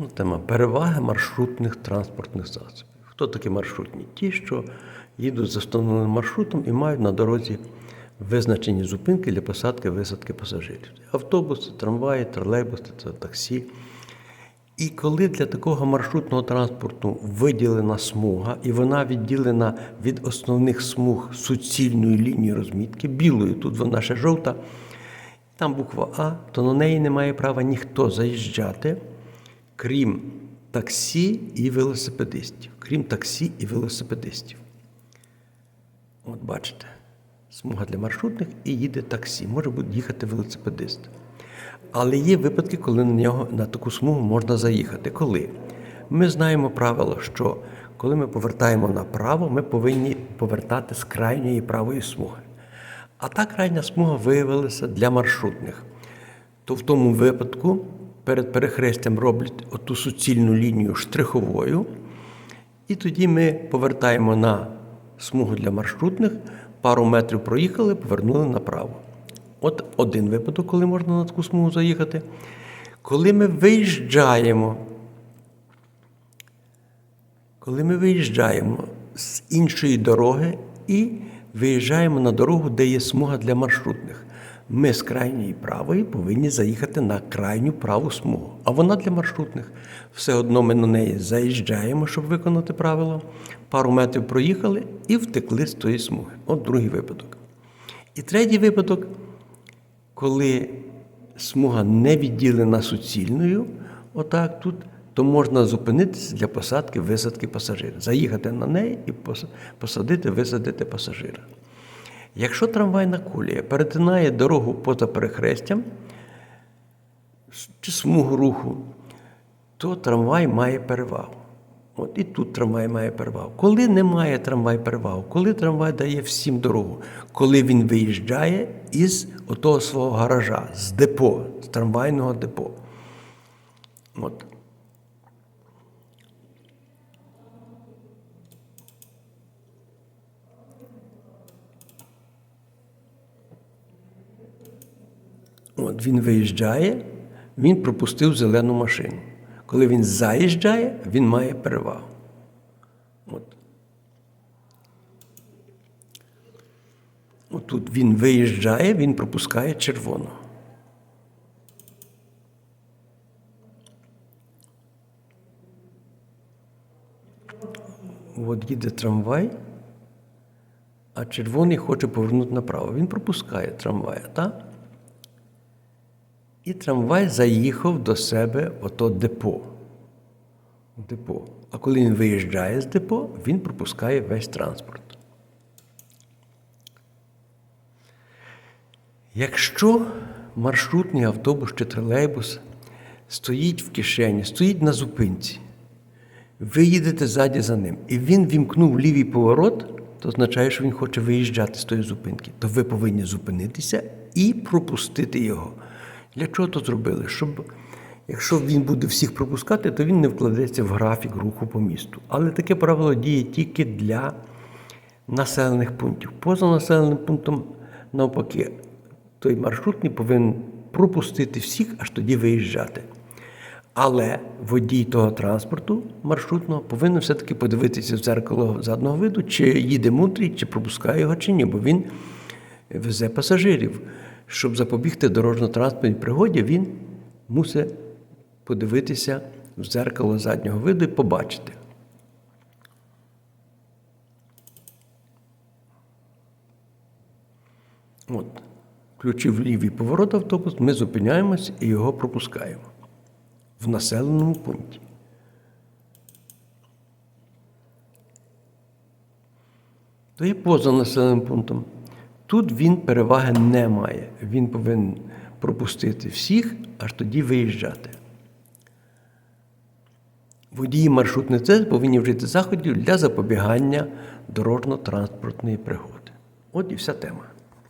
Ну, тема переваги маршрутних транспортних засобів. Хто такі маршрутні? Ті, що їдуть за встановленим маршрутом і мають на дорозі визначені зупинки для посадки висадки пасажирів. Автобуси, трамваї, тролейбуси, таксі. І коли для такого маршрутного транспорту виділена смуга, і вона відділена від основних смуг суцільною лінією розмітки, білою, тут вона ще жовта, там буква А, то на неї не має права ніхто заїжджати, крім таксі і велосипедистів. Крім таксі і велосипедистів. От бачите, смуга для маршрутних і їде таксі. Може бути їхати велосипедист. Але є випадки, коли на нього на таку смугу можна заїхати. Коли? Ми знаємо правило, що коли ми повертаємо направо, ми повинні повертати з крайньої правої смуги. А та крайня смуга виявилася для маршрутних. То в тому випадку перед перехрестям роблять оту суцільну лінію штриховою, і тоді ми повертаємо на смугу для маршрутних, пару метрів проїхали, повернули направо. От один випадок, коли можна на таку смугу заїхати. Коли ми виїжджаємо, коли ми виїжджаємо з іншої дороги і виїжджаємо на дорогу, де є смуга для маршрутних, ми з крайньої правої повинні заїхати на крайню праву смугу. А вона для маршрутних. Все одно ми на неї заїжджаємо, щоб виконати правило. Пару метрів проїхали і втекли з тої смуги. От другий випадок. І третій випадок, коли смуга не відділена суцільною, отак тут, то можна зупинитися для посадки, висадки пасажира, заїхати на неї і посадити, висадити пасажира. Якщо трамвайна колія перетинає дорогу поза перехрестям чи смугу руху, то трамвай має перевагу. От і тут трамвай має перевагу. Коли немає трамвай перевагу, коли трамвай дає всім дорогу, коли він виїжджає із отого свого гаража, з депо, з трамвайного депо. От. От він виїжджає, він пропустив зелену машину. Коли він заїжджає, він має перевагу. От. Отут він виїжджає, він пропускає червону. От їде трамвай, а червоний хоче повернути направо. Він пропускає трамвая, так? І трамвай заїхав до себе ото депо. депо. А коли він виїжджає з депо, він пропускає весь транспорт. Якщо маршрутний автобус чи тролейбус стоїть в кишені, стоїть на зупинці, ви їдете ззаді за ним, і він вімкнув лівий поворот, то означає, що він хоче виїжджати з тої зупинки. То ви повинні зупинитися і пропустити його. Для чого то зробили? Щоб якщо він буде всіх пропускати, то він не вкладеться в графік руху по місту. Але таке правило діє тільки для населених пунктів. Поза населеним пунктом, навпаки, той маршрутний повинен пропустити всіх, аж тоді виїжджати. Але водій того транспорту маршрутного повинен все-таки подивитися в дзеркало задного виду, чи їде мудрий, чи пропускає його, чи ні, бо він везе пасажирів. Щоб запобігти дорожньо-транспортній пригоді, він мусить подивитися в дзеркало заднього виду і побачити. От, включив лівий поворот автобус, ми зупиняємось і його пропускаємо в населеному пункті. То є поза населеним пунктом. Тут він переваги не має. Він повинен пропустити всіх, аж тоді виїжджати. Водії маршрутних цест повинні вжити заходів для запобігання дорожньо-транспортної пригоди. От і вся тема.